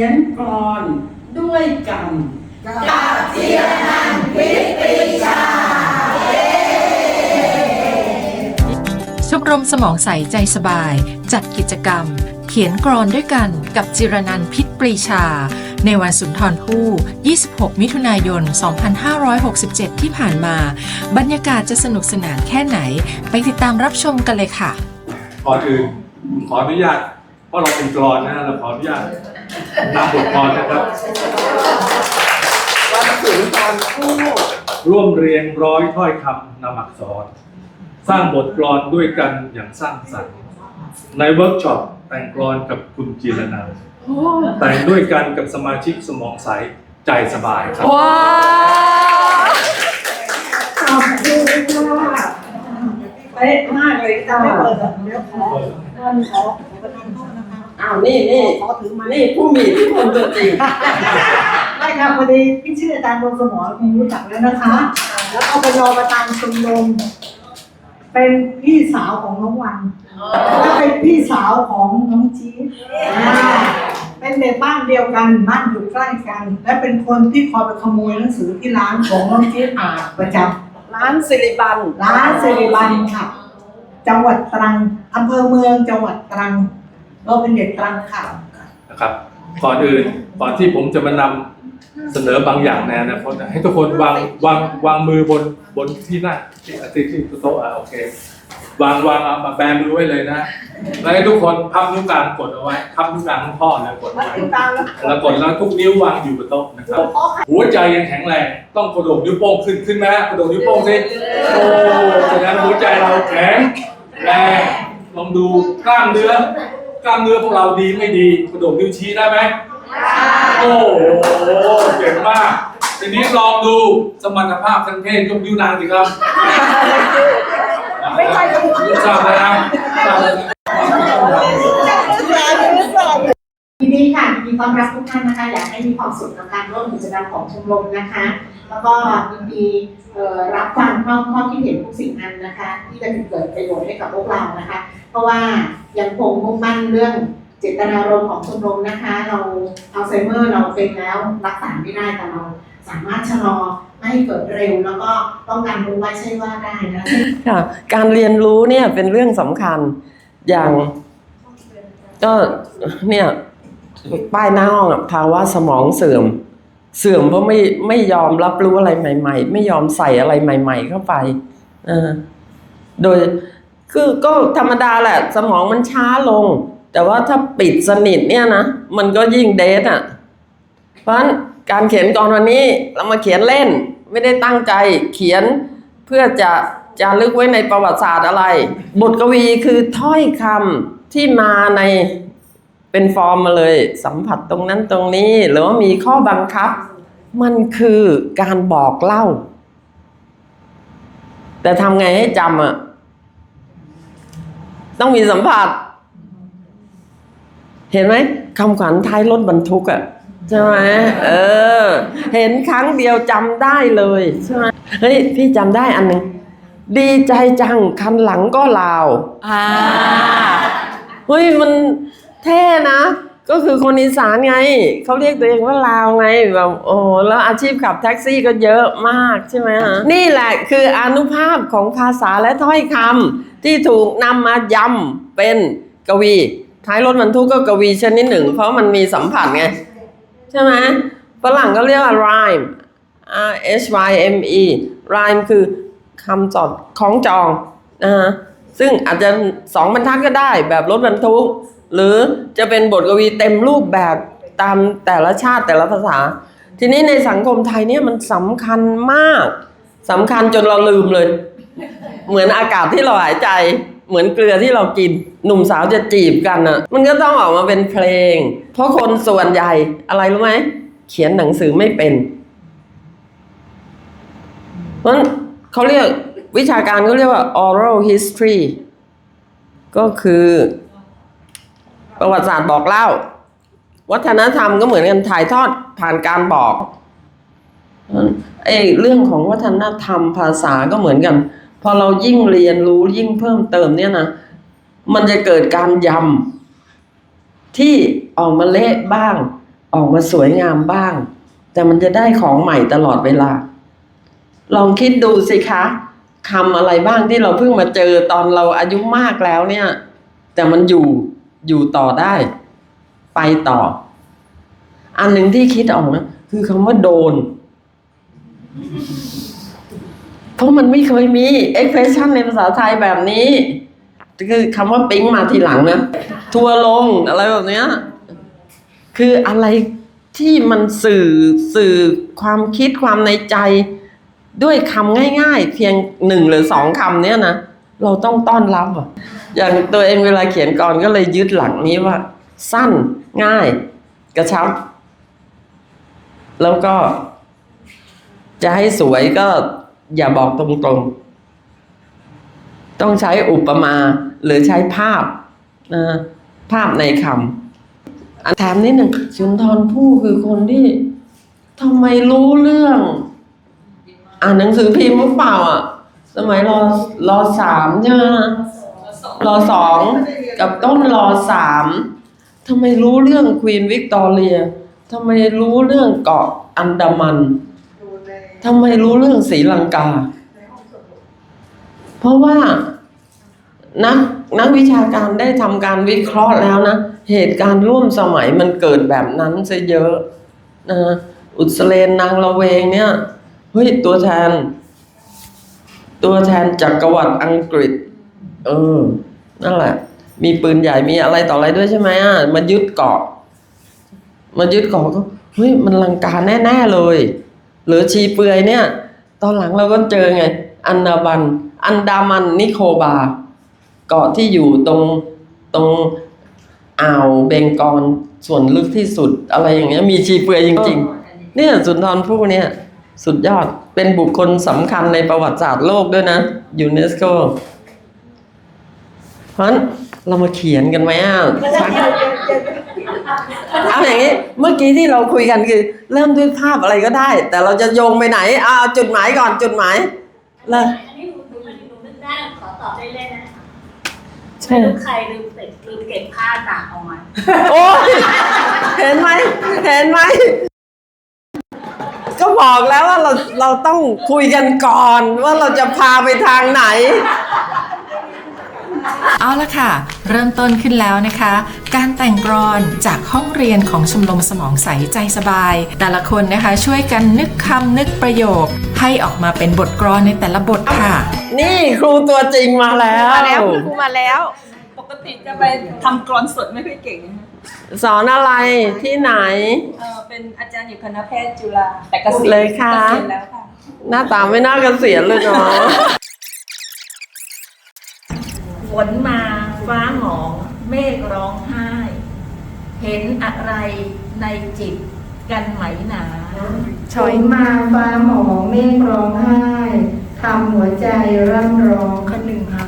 ขียนกรอนด้วยกันชมรมสมองใสใจสบาย จัดกิจกรรม เขียนกรอนด้วยกันกับจิรนันท์พิษปรีชา ในวันสุนทรภู่ 26 มิถุนายน 2567 ที่ผ่านมา บรรยากาศจะสนุกสนานแค่ไหน ไปติดตามรับชมกันเลยค่ะก่อนอื่นขออนุญาตเพราะเราเป็นกรอนนะฮะเราขออนุญาต นำบทกลอนนะครับ วันสุนทรภู่ร่วมเรียงร้อยถ้อยคำนำอักษร สร้างบทกลอนด้วยกันอย่างสร้างสรรค์ ในเวิร์กช็อปแต่งกลอนกับคุณจิรนันท์แต่งด้วยกันกับสมาชิกสมองใสใจสบายครับ ว้าวขอบคุณค่ะเป๊ะมากเลยค่ะไม่เปิดแบบนี้ขอท่านขออ้าวนี่นี่ขอถือมานี่ผู้มีอิที่คนตัวจริงได้ครับพอดีพี่ชื่ออาจารย์ดวงสมรคงรู้จักแล้วนะคะ แล้วก็เป็นรองประธานชมรมเป็นพี่สาวของน้องวันและเป็นพี่สาวของน้องจี๊ดอ่าเป็นเด็กบ้านเดียวกันบ้านอยู่ใกล้กัน และเป็นคนที่คอยไปขโมยหนังสือที่ร้านของน้องจี๊ดอ่านประจำร้านสิริบันร้านสิริบันค่ะ จังหวัดตรังอำเภอเมืองจังหวัดตรัง เราเป็นเด็กตรังค่ะนะครับ ก่อนอื่นก่อนที่ผมจะมานำเสนอบางอย่างในอนาคตนะให้ทุกคนวางวางวางมือบนบนที่นั่งที่ที่ที่โต๊ะอะโอเควางวางเอามาแบมือไว้เลยนะแล้วให้ทุกคนพับนิ้วกลางกดเอาไว้พับนิ้วกลางของพ่อแล้วกดวัเอาดไว้ ติดตามแล้วแล้วกดแล้วทุกนิ้ววางอยู่บนโต๊ะนะครับ หัวใจยังแข็งแรงต้องกระโดดนิ้วโป้งขึ้นขึ้นไหมฮะกระโดดนิ้วโป้งสิโอ้แสดงว่าหัวใจเราแข็งแรงลองดูกล้ามเนื้อก ล้ามเนื้อพวกเราดีไม่ดีกระโดดนิ้วชี้ได้ไหมโอ้โหเก่งมากทีนี้ลองดูสมรรถภาพทางเพศยกนิ้วนางสิครับไม่ใช่ครับทราบแล้วนะทราบแล้ว นะยินดีค่ะยินดีต้อนรับทุกท่านนะคะ อยากให้มีความสุขกับการร่วมกิจกรรมของชมรมนะคะ แล้วก็ยินดีรับฟังข้อข้อคิดเห็นทุกสิ่งนั้นนะคะ ที่จะเกิดประโยชน์ให้กับพวกเรานะคะ เพราะว่ายังคงมุ่งมั่นเรื่องเจตนารมณ์ของชมรมนะคะ เราอัลไซเมอร์เราเป็นแล้วรักษาไม่ได้แต่เราสามารถชะลอไม่ให้เกิดเร็วแล้วก็ป้องกันรู้ไว้ใช่ว่าได้นะค่ะการเรียนรู้เนี่ยเป็นเรื่องสำคัญอย่างก็เนี่ย ป้ายหน้าห้องอะภาวะสมองเสื่อม เสื่อมเพราะไม่ไม่ยอมรับรู้อะไรใหม่ ๆ ไม่ยอมใส่อะไรใหม่ ๆ เข้าไปเออโดยคือก็ธรรมดาแหละ สมองมันช้าลง แต่ว่าถ้าปิดสนิทเนี่ยนะมันก็ยิ่งเดทอะ เพราะฉะนั้นการเขียนก่อนวันนี้เรามาเขียนเล่น ไม่ได้ตั้งใจเขียนเพื่อจะจะลึกไว้ในประวัติศาสตร์อะไร บทกวีคือถ้อยคำที่มาใน เป็นฟอร์มมาเลยสัมผัสตรงนั้นตรงนี้ หรือว่ามีข้อบังคับ มันคือการบอกเล่า แต่ทำไงให้จำอะ ต้องมีสัมผัส เห็นไหมคำขวัญท้ายรถบรรทุกอะใช่ไหมเออ เห็นครั้งเดียวจำได้เลยใช่ไหมเฮ้ยพี่จำได้อันหนึ่งดีใจจังคันหลังก็ลาวอ่าเฮ้ยมัน เท่นะ ก็คือคนอีสานไง เขาเรียกตัวเองว่าลาวไงแบบโอ้แล้วอาชีพขับแท็กซี่ก็เยอะมากใช่ไหมฮะนี่แหละคืออนุภาพของภาษาและถ้อยคำที่ถูกนำมายำเป็นกวี ท้ายรถบรรทุกก็กวีชนิดหนึ่ง เพราะมันมีสัมผัสไง ใช่ไหมฝรั่งก็เรียกว่า rhyme R H Y M E rhyme คือคำจอดของจองนะฮะซึ่งอาจจะสองบรรทัดก็ได้แบบรถบรรทุก หรือจะเป็นบทกวีเต็มรูปแบบตามแต่ละชาติแต่ละภาษา ทีนี้ในสังคมไทยเนี่ยมันสำคัญมากสำคัญจนเราลืมเลย เหมือนอากาศที่เราหายใจ เหมือนเกลือที่เรากิน หนุ่มสาวจะจีบกันอะ มันก็ต้องออกมาเป็นเพลง เพราะคนส่วนใหญ่อะไรรู้ไหมเขียนหนังสือไม่เป็น เพราะเขาเรียกวิชาการเขาเรียกว่า oral history ก็คือ ประวัติศาสตร์บอกเล่า วัฒนธรรมก็เหมือนกันถ่ายทอดผ่านการบอกไอ้เรื่องของวัฒนธรรมภาษาก็เหมือนกัน พอเรายิ่งเรียนรู้ยิ่งเพิ่มเติมเนี่ยนะมันจะเกิดการยำที่ออกมาเละบ้าง ออกมาสวยงามบ้าง แต่มันจะได้ของใหม่ตลอดเวลา ลองคิดดูสิคะคำอะไรบ้างที่เราเพิ่งมาเจอตอนเราอายุมากแล้วเนี่ย แต่มันอยู่ อยู่ต่อได้ ไปต่อ อันหนึ่งที่คิดออกนะคือคำว่าโดน เพราะมันไม่เคยมี expression ในภาษาไทยแบบนี้ คือคำว่าปิ๊งมาทีหลังนะ ทัวร์ลงอะไรแบบเนี้ย คืออะไรที่มันสื่อสื่อความคิดความในใจด้วยคำง่าย ๆ เพียงหนึ่งหรือสองคำเนี้ยนะ เราต้องต้อนรับอะอย่างตัวเองเวลาเขียนกรก็เลยยึดหลักนี้ว่า สั้นง่าย กระชับ แล้วก็ จะให้สวยก็อย่าบอกตรงๆ ต้องใช้อุปมาหรือใช้ภาพนะภาพในคำอันแถมนิดหนึ่งสุนทรภู่คือคนที่ทำไมรู้เรื่อง อ่านหนังสือพิมพ์หรือเปล่าอะ สมัยรอรอสามใช่ไหมรอสองกับต้นรอสามทำไมรู้เรื่องควีนวิกตอเรียทำไมรู้เรื่องเกาะอันดามันทำไมรู้เรื่องศรีลังกา เพราะว่านักนักวิชาการได้ทำการวิเคราะห์แล้วนะ เหตุการณ์ร่วมสมัยมันเกิดแบบนั้นซะเยอะนะอุสเลนนางละเวงเนี่ยเฮ้ยตัวแทน ตัวแทนจักรวรรดิอังกฤษ เออ นั่นแหละ มีปืนใหญ่มีอะไรต่ออะไรด้วยใช่ไหมอะมายึดเกาะมายึดเกาะก็เฮ้ยมันลังกาแน่ ๆ เลย หรือชีเปลือยเนี่ย ตอนหลังเราก็เจอไง อันดาบัน อันดามันนิโคบา เกาะที่อยู่ตรงตรงอ่าวเบงกอลส่วนลึกที่สุดอะไรอย่างเงี้ย มีชีเปลือยจริง ๆ เนี่ยสุนทรภู่เนี่ย สุดยอดเป็นบุคคลสำคัญในประวัติศาสตร์โลกด้วยนะยูเนสโกเพราะฉะนั้นเรามาเขียนกันไหมอะเอาอย่างนี้ เมื่อกี้ที่เราคุยกันคือ เริ่มด้วยภาพอะไรก็ได้ แต่เราจะโยงไปไหนอ่าจุดหมายก่อนจุดหมายเลยล่นๆนะคะใช่ไม่รู้ใครลืมเก็บลืมเก็บผ้าตากเอามาโอ้ยเห็นไหมเห็นไหม ก็บอกแล้วว่าเราเราต้องคุยกันก่อน ว่าเราจะพาไปทางไหน เอาละค่ะ เริ่มต้นขึ้นแล้วนะคะ การแต่งกรอนจากห้องเรียนของชมรมสมองใสใจสบาย แต่ละคนนะคะช่วยกันนึกคำนึกประโยค ให้ออกมาเป็นบทกรอนในแต่ละบทค่ะ นี่ครูตัวจริงมาแล้ว มาแล้วคุณครูมาแล้ว ปกติจะไปทำกรอนสดไม่ค่อยเก่งนะคะ สอนอะไรที่ไหน เออเป็นอาจารย์อยู่คณะแพทย์จุฬาแต่เกษียณเลยค่ะ เกษียณแล้วค่ะ หน้าตาไม่น่าเกษียณเลยเนาะฝนมาฟ้าหมองเมฆร้องไห้ เห็นอะไรในจิตกันไหมหนาชอยฝนมาฟ้าหมองเมฆร้องไห้ทำหัวใจร่ำร้องคนหนึ่งค่ะ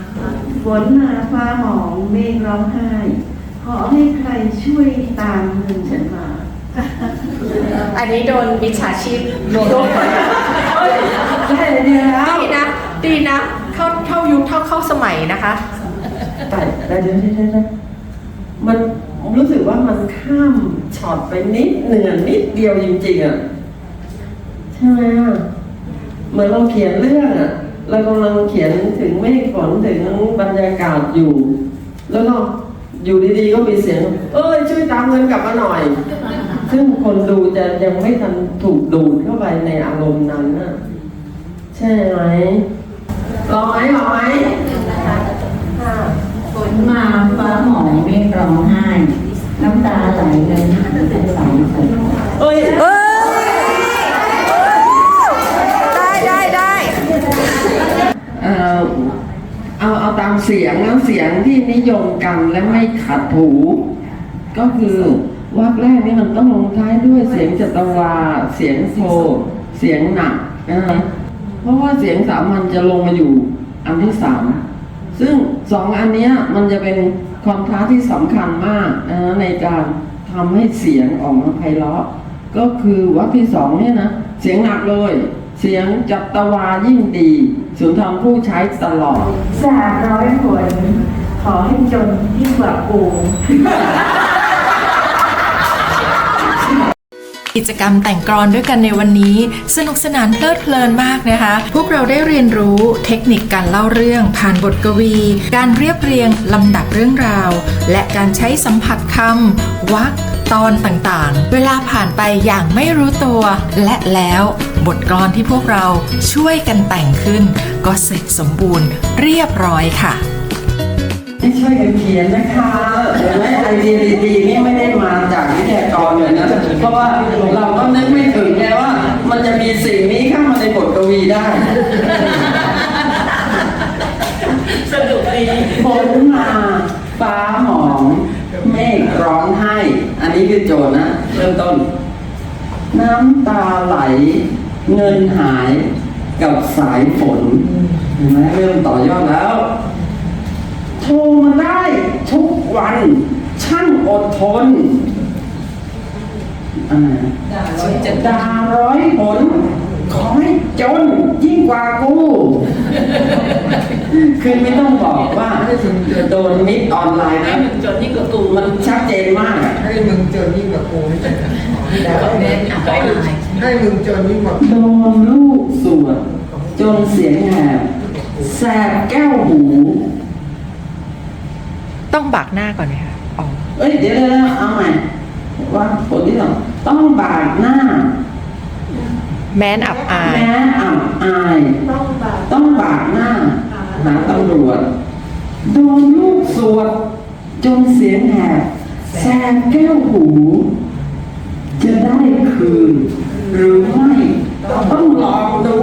ฝนมาฟ้าหมองเมฆร้องไห้ข อให้ใครช่วยตามเงินฉันมา อันนี้โดนมิจฉาชีพโดนใช่เนี่ยแล้วดีนะ ดีนะ เข้าเข้ายุคเข้าเข้าสมัยนะคะ แต่แต่เดี๋ยวเดี๋ยวเดี๋ยวเดี๋ยวมันรู้สึกว่ามันข้ามช็อตไปนิดหนึ่งอะนิดเดียวจริงๆอะใช่ไหมอะเหมือนเราเขียนเรื่องอะเรากำลังเขียนถึงเมฆฝนถึงบรรยากาศอยู่ แล้วก็ อยู่ดีๆก็มีเสียง เอ้ยช่วยตามเงินกลับมาหน่อย ซึ่งคนดูจะยังไม่ทันถูกดูดเข้าไปในอารมณ์นั้นน่ะใช่ไหมรอไหมรอไหมค่ะฝนมาฟ้าหมองเมฆร้อง เสียงแล้วเสียงที่นิยมกันและไม่ขัดหูก็คือวรรคแรกนี่มันต้องลงท้ายด้วยเสียงจัตวา เสียงโทเสียงหนักนะเพราะว่าเสียงสามัญจะลงมาอยู่อันที่สามซึ่งสองอันนี้มันจะเป็นความท้าที่สำคัญมากนะในการทำให้เสียงออกมาไพเราะ ก็คือวรรคที่สองเนี่ยนะ เสียงหนักเลย เสียงจัตวายิ่งดี สุนทรผู้ใช้ตลอดสาดร้อยฝนขอให้จนยิ่งกว่าปูกิจกรรมแต่งกรอนด้วยกันในวันนี้ สนุกสนานเพลิดเพลินมากนะคะ พวกเราได้เรียนรู้เทคนิคการเล่าเรื่อง ผ่านบทกวี การเรียบเรียงลำดับเรื่องราว และการใช้สัมผัสคำวรรค ตอนต่างๆ เวลาผ่านไปอย่างไม่รู้ตัว และแล้วบทกลอนที่พวกเราช่วยกันแต่งขึ้น ก็เสร็จสมบูรณ์เรียบร้อยค่ะที่ช่วยกันเขียนนะคะเห็นไหมไอเดียดีๆนี่ไม่ได้มาจากวิทยากรเลยนะ เพราะว่าเราก็นึกไม่ถึงไงว่า มันจะมีสิ่งนี้เข้ามาในบทกวีได้สนุกดีฝนมาฟ้า นนี้คือโจทย์นะ เริ่มต้น น้ำตาไหล เงินหายกับสายฝนเห็นไหมเริ่มต่อยอดแล้ว โทรมาได้ทุกวัน ช่างอดทนอ่าจะด่าร้อยผล ขอให้จนยิ่งกว่ากู คือไม่ต้องบอกว่าโดนมิดออนไลน์นะจนนี่ก็ตูมันชัดเจนมากอะให้มึงจ นยิ่งกว่ากูไม่ใช่เหรอเน้นอะไปเลยให้มึงจนยิ่งกว่าโดนลูกสวดจนเสียงแหบแสบแก้วหู ต้องบักหน้าก่อนไหมคะอ๋อเอ้ยเดี๋ยวเดี๋ยวเอาใหม่ว่าผลที่สองต้องบากหน้า แม้นอับอาย แม้อับอาย ต้องบาต้องบากหน้าหาตำรวจโดนลูกสวดจนเสียงแหบ แสบแก้วหู จะได้คืน หรือไม่ต้องลองดู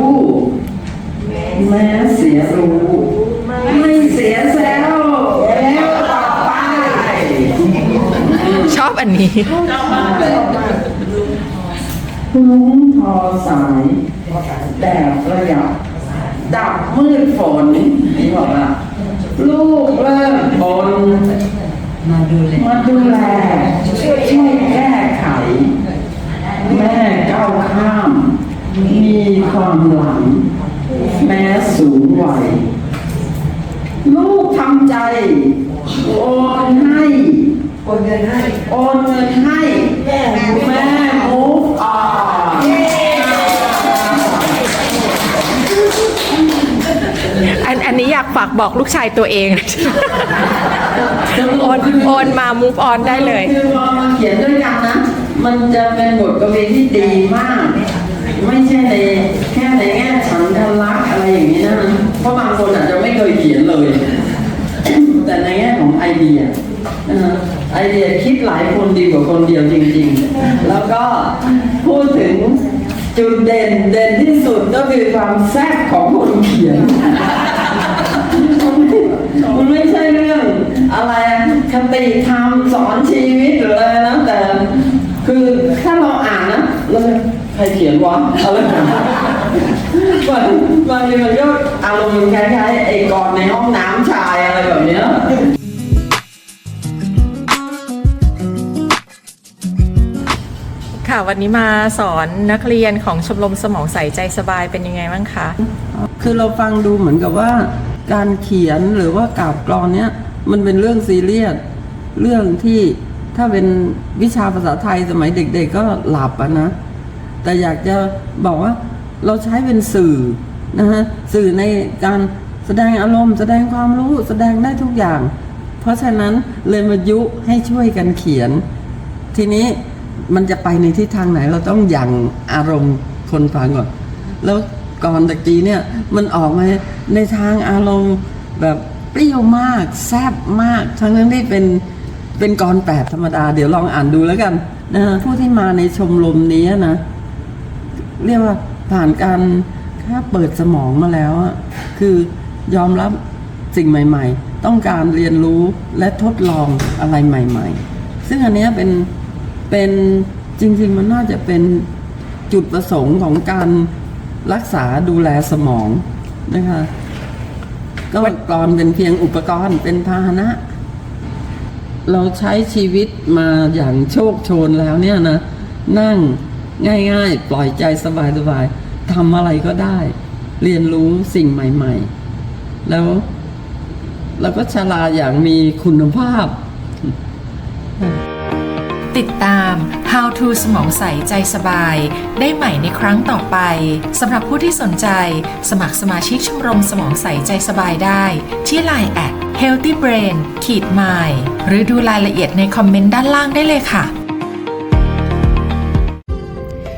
แม้เสียรู้ ไม่เสียแซวแล้วต่อไปชอบอันนี้ลุ้งทอสายแดดระยับดับมืดฝนนี่บอกละลูกเริ่มบน มา ดูแล บอกลูกชายตัวเอง โอนโอนมา move on ได้เลย คือพอมาเขียนด้วยกันนะ มันจะเป็นบทกวีที่ดีมาก ไม่ใช่ในแค่ในแง่ฉันทลักษณ์อะไรอย่างนี้นะเพราะบางคนอาจจะไม่เคยเขียนเลย แต่ในแง่ของไอเดียนะฮะไอเดียคิดหลายคนดีกว่าคนเดียวจริง ๆ แล้วก็พูดถึงจุดเด่นเด่นที่สุดก็คือความแซ่บของคนเขียนมันไม่ใช่เรื่องอะไรค ติธรรมสอนชีวิตหรืออะไรนะแต่ คือถ้าเราอ่านนะแล้วใครเขียนวะอะไรแบบนี้บางบางทีมันก็อารมณ์มันคล้ายๆไอ้กรในห้องน้ำชายอะไรแบบเนี้ยค่ะวันนี้มาสอนนักเรียนของชมรมสมองใสใจสบายเป็นยังไงบ้างคะ คือเราฟังดูเหมือนกับว่า การเขียนหรือว่ากาบกรอนเนี้ย มันเป็นเรื่องซีเรียสเรื่องที่ถ้าเป็นวิชาภาษาไทยสมัยเด็ก ๆ ก็หลับอะนะ แต่อยากจะบอกว่าเราใช้เป็นสื่อนะฮะสื่อในการแสดงอารมณ์ แสดงความรู้แสดงได้ทุกอย่าง เพราะฉะนั้นเลยมายุให้ช่วยกันเขียน ทีนี้มันจะไปในทิศทางไหน เราต้องยังอารมณ์คนฟังก่อนแล้วก่อนตะกี้เนี่ยมันออกมาในทางอารมณ์แบบ เปรี้ยวมากแซ่บมาก ทั้งนั้นที่เป็นเป็นกรแปดธรรมดา เดี๋ยวลองอ่านดูแล้วกันนะผู้ที่มาในชมรมนี้นะ เรียกว่าผ่านการแค่เปิดสมองมาแล้วอะคือยอมรับสิ่งใหม่ ๆ ต้องการเรียนรู้และทดลองอะไรใหม่ ๆ ซึ่งอันนี้เป็นเป็นจริง ๆ มันน่าจะเป็นจุดประสงค์ของการรักษาดูแลสมองนะคะ ก็ปลอนเป็นเพียงอุปกรณ์เป็นพาหนะ เราใช้ชีวิตมาอย่างโชคโชนแล้วเนี่ยนะ นั่งง่ายๆ ปล่อยใจสบายๆทำอะไรก็ได้ เรียนรู้สิ่งใหม่ ๆ แล้วเราก็ชราอย่างมีคุณภาพ ติดตาม How to สมองใสใจสบาย ได้ใหม่ในครั้งต่อไปสำหรับผู้ที่สนใจ สมัครสมาชิกชมรมสมองใสใจสบายได้ ที่ Line แอด Healthy Brain ขีด m i หรือดูรายละเอียดในคอมเมนต์ด้านล่างได้เลยค่ะ